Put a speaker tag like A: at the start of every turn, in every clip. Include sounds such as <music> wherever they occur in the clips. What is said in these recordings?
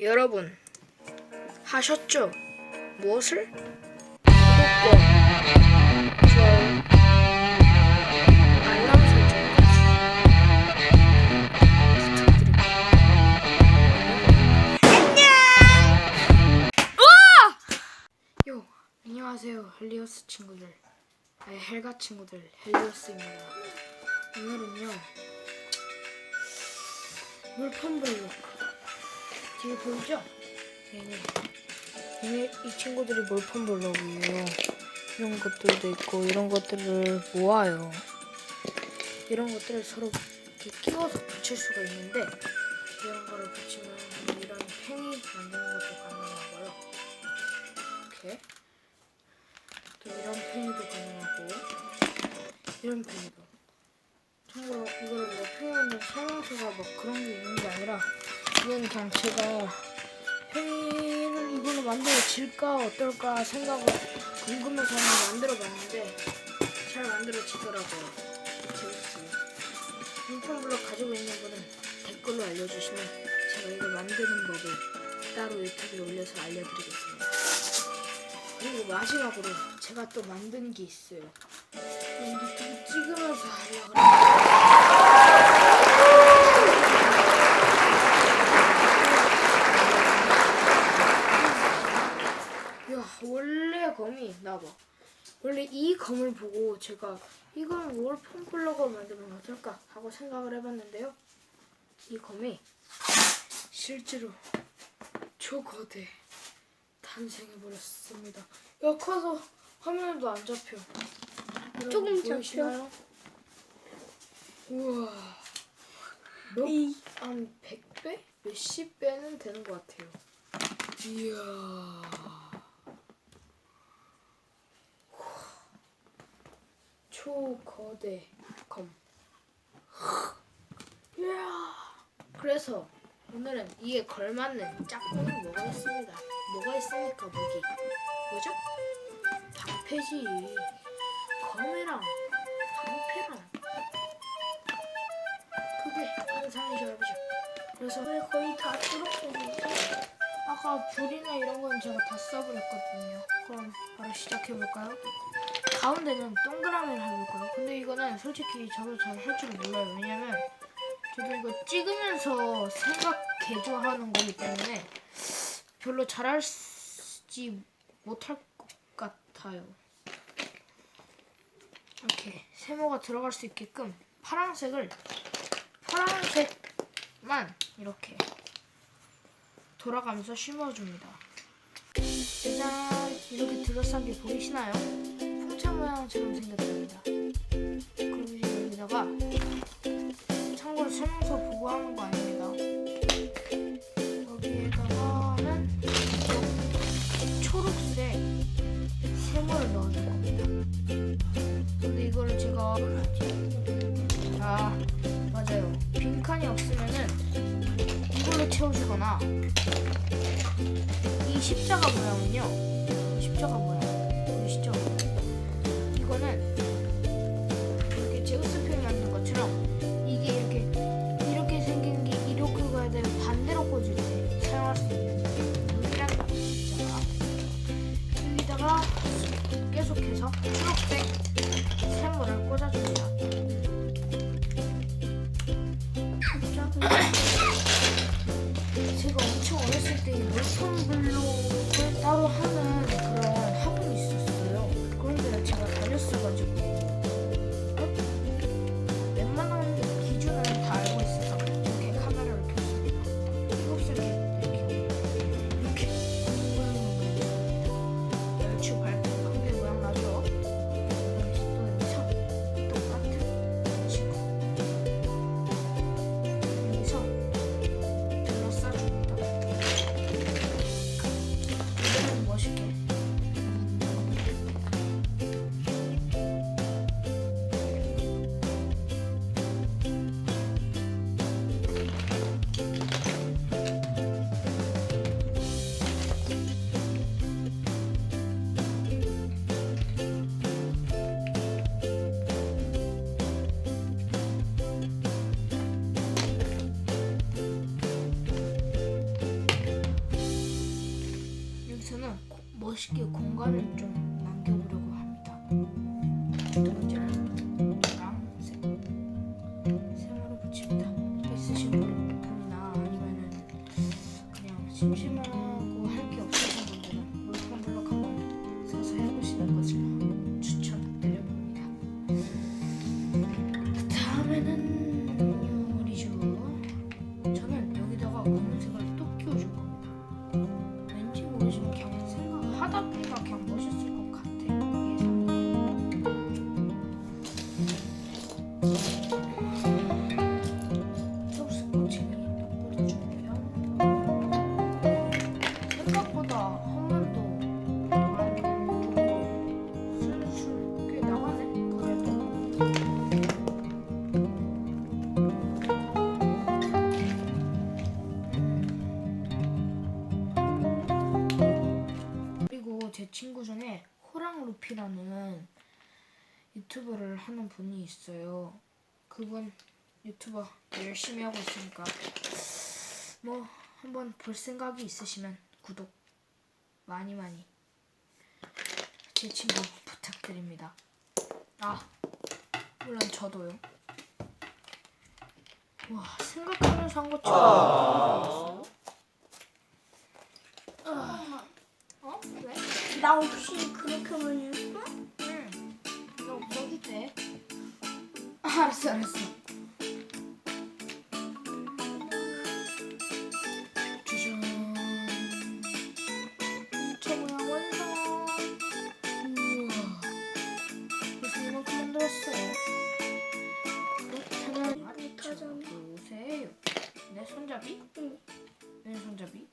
A: 여러분 하셨죠? 무엇을? 구독과 알람 설정까지 부탁드립니다. 안녕. 요 안녕하세요 헬리오스 친구들 아니 헬가 친구들 헬리오스입니다. 오늘은요 물품 블록 뒤에 보이죠? 얘네 얘네 이 친구들이 물품 블록이에요. 이런 것들도 있고 이런 것들을 모아요. 이런 것들을 서로 이렇게 끼워서 붙일 수가 있는데 이런 거를 붙이면 이런 팽이 만드는 것도 가능하고요. 이렇게 또 이런 팽이도 가능하고 이런 팽이 그냥 제가 팽이를 이걸로 만들어질까 어떨까 생각을 궁금해서 한번 만들어봤는데 잘 만들어지더라고요. 재밌어요. 블록 가지고 있는 분은 댓글로 알려주시면 제가 이거 만드는 법을 따로 유튜브에 올려서 알려드리겠습니다. 그리고 마지막으로 제가 또 만든 게 있어요. 유튜브 찍으면서 하려고. 야 원래 검이 나봐. 원래 이 검을 보고 제가 이걸 월폰 블럭으로 만들면 어떨까 하고 생각을 해봤는데요. 이 검이 실제로 초거대 탄생해버렸습니다. 야 커서 화면에도 안 잡혀. 여러분
B: 조금.
A: 보이시나요? 우와. 몇,
B: 이-
A: 한 100배? 몇십 배는 되는 것 같아요. 이야 초거대 검. 그래서 오늘은 이에 걸맞는 짝꿍이 뭐가 있습니다. 뭐가 있습니까, 무기? 뭐죠? 방패지. 검이랑 방패랑 그게 항상이셔야 보죠. 그래서
B: 왜 거의 다 초록색이지?
A: 아까 불이나 이런 건 제가 다 써버렸거든요. 그럼 바로 시작해 볼까요? 가운데는 동그라미를 해볼 거예요. 근데 이거는 솔직히 저도 잘 할 줄 몰라요. 왜냐면 저도 이거 찍으면서 생각 개조하는 거기 때문에 별로 잘할지 못할 것 같아요. 이렇게 세모가 들어갈 수 있게끔 파란색을 파란색만 이렇게 돌아가면서 심어줍니다. 짜잔 이렇게 둘러싼 게 보이시나요? 모양처럼 생겼답니다. 이제 여기다가 참고로 설명서 보고 하는 거 아닙니다. 여기에다가는 이 초록색 세모를 넣어줄 겁니다. 근데 이거를 제가 아 맞아요 빈칸이 없으면은 이걸로 채워주거나 이 십자가 모양은요. 이 십자가 모양 어렸을 때 물품 블록을 따로 하는 그냥 루피라는 유튜브를 하는 분이 있어요. 그분 유튜버 열심히 하고 있으니까 뭐 한번 볼 생각이 있으시면 구독 많이 많이 제 친구 부탁드립니다. 아 물론 저도요. 와 생각하면서 한 것처럼 아. 어? 왜?
B: 나 없이 그렇게 많이 했어?
A: 응. 너 없어도 돼. 알았어, 알았어. 짜잔. 저 모양 완성. 우와. 그래서 이만큼 만들었어요. 그렇다면
B: 못하잖아.
A: 보세요. 내 손잡이?
B: 응.
A: 내 손잡이?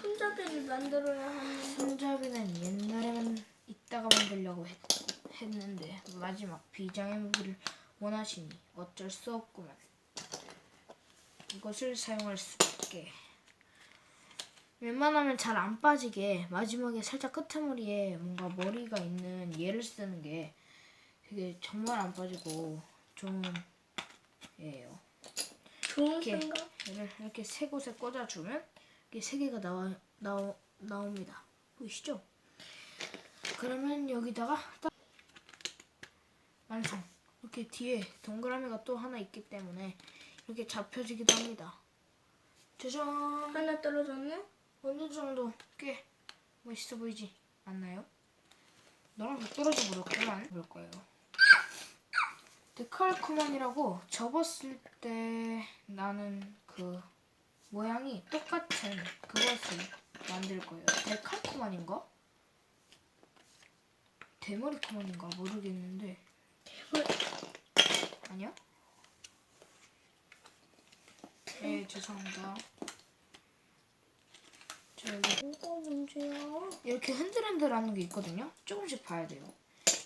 B: 손잡이를 만들어야 하는.
A: 손잡이는 옛날에만 이따가 만들려고 했, 했는데 마지막 비장의 무기를 원하시니 어쩔 수 없구만. 이것을 사용할 수 있게. 웬만하면 잘 안 빠지게 마지막에 살짝 끄트머리에 뭔가 머리가 있는 얘를 쓰는 게 되게 정말 안 빠지고 좋은 예요.
B: 좋은
A: 이렇게
B: 생각.
A: 얘를 이렇게 세 곳에 꽂아주면 이게 세 개가 나와 나오, 나옵니다. 보이시죠? 그러면 여기다가 딱 완성. 이렇게 뒤에 동그라미가 또 하나 있기 때문에 이렇게 잡혀지기도 합니다. 짜잔.
B: 하나 떨어졌네?
A: 어느 정도 꽤 멋있어 보이지 않나요? 너랑 더 떨어져 버렸구만. 볼 거예요. 데칼코만이라고 접었을 때 나는 그 모양이 똑같은 그것을 만들 거예요. 데칼코만인가? 대머리코만인가 모르겠는데 아니야? 네 죄송합니다. 자 여기
B: 뭐가 문제야?
A: 이렇게 흔들흔들하는 게 있거든요. 조금씩 봐야 돼요.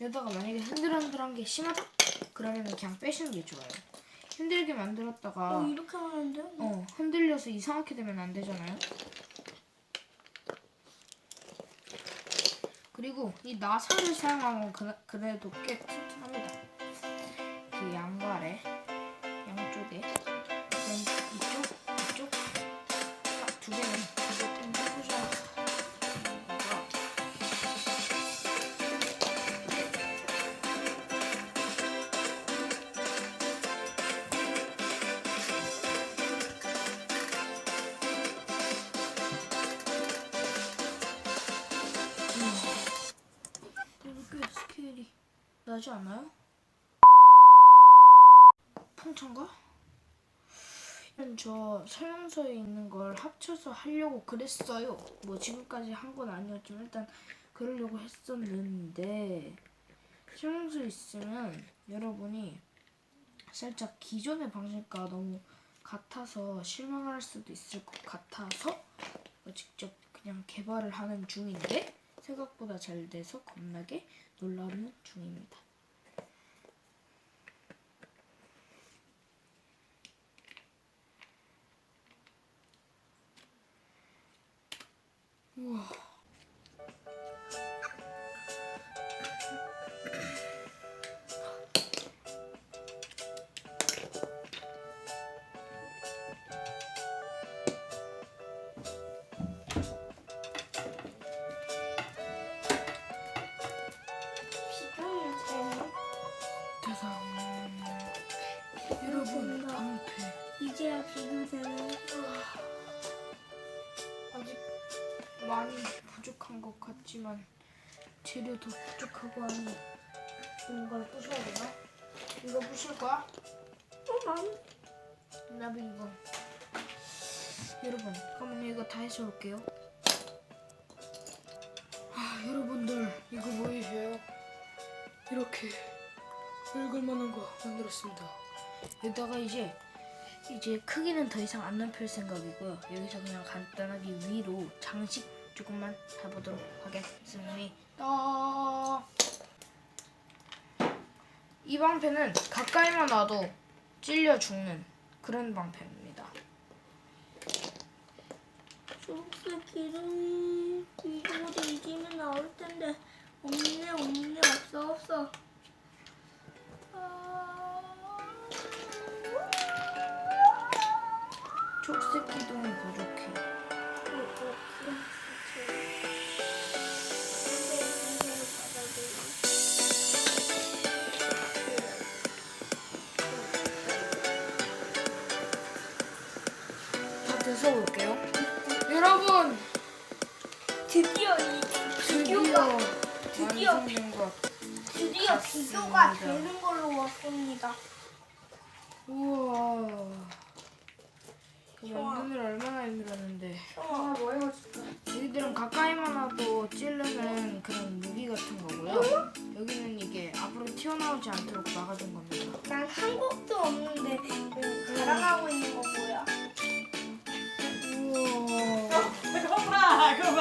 A: 여기다가 만약에 흔들흔들한 게 심하다? 그러면 그냥 빼시는 게 좋아요. 힘들게 만들었다가
B: 어, 이렇게 하는데?
A: 어, 흔들려서 이상하게 되면 안 되잖아요. 그리고 이 나사를 사용하면 그, 그래도 꽤. 그 아래 양쪽에 왼 이쪽 이쪽 딱두 개는 해보자. 이거 이거 꽤 스케일이 나지 않아요? 이건 저 설명서에 있는 걸 합쳐서 하려고 그랬어요. 뭐 지금까지 한 건 아니었지만 일단 그러려고 했었는데 설명서 있으면 여러분이 살짝 기존의 방식과 너무 같아서 실망할 수도 있을 것 같아서 어, 직접 그냥 개발을 하는 중인데 생각보다 잘 돼서 겁나게 놀라는 중입니다. 부족한 것 같지만 재료도 부족하고 하니 뭔가를 부셔야 되나? 이거 부실 거야?
B: 어, 난
A: 나도 이거 여러분 그러면 이거 다 해서 올게요 아 여러분들 이거 보이세요? 이렇게 얼굴만한 거 만들었습니다 여기다가 이제 이제 크기는 더 이상 안 넓힐 생각이고요 여기서 그냥 간단하게 위로 장식 조금만 해보도록 하겠습니다 이 방패는 가까이만 와도 찔려 죽는 그런 방패입니다.
B: 초록색 기름이 이곳에 이지면 나올 텐데 없네 없네 없어 없어.
A: 초록색 기둥이 부족
B: 비교가 되는 걸로 왔습니다.
A: 우와. 그 만드느라 얼마나 힘들었는데.
B: 아 뭐야
A: 얘들은 가까이만 와도 찌르는 그런 무기 같은 거고요. 여기는 이게 앞으로 튀어나오지 않도록 막아준 겁니다.
B: 난 한국도 없는데 그 자랑하고 있는 거 뭐야?
A: 우와. <laughs>
C: 봐, 그거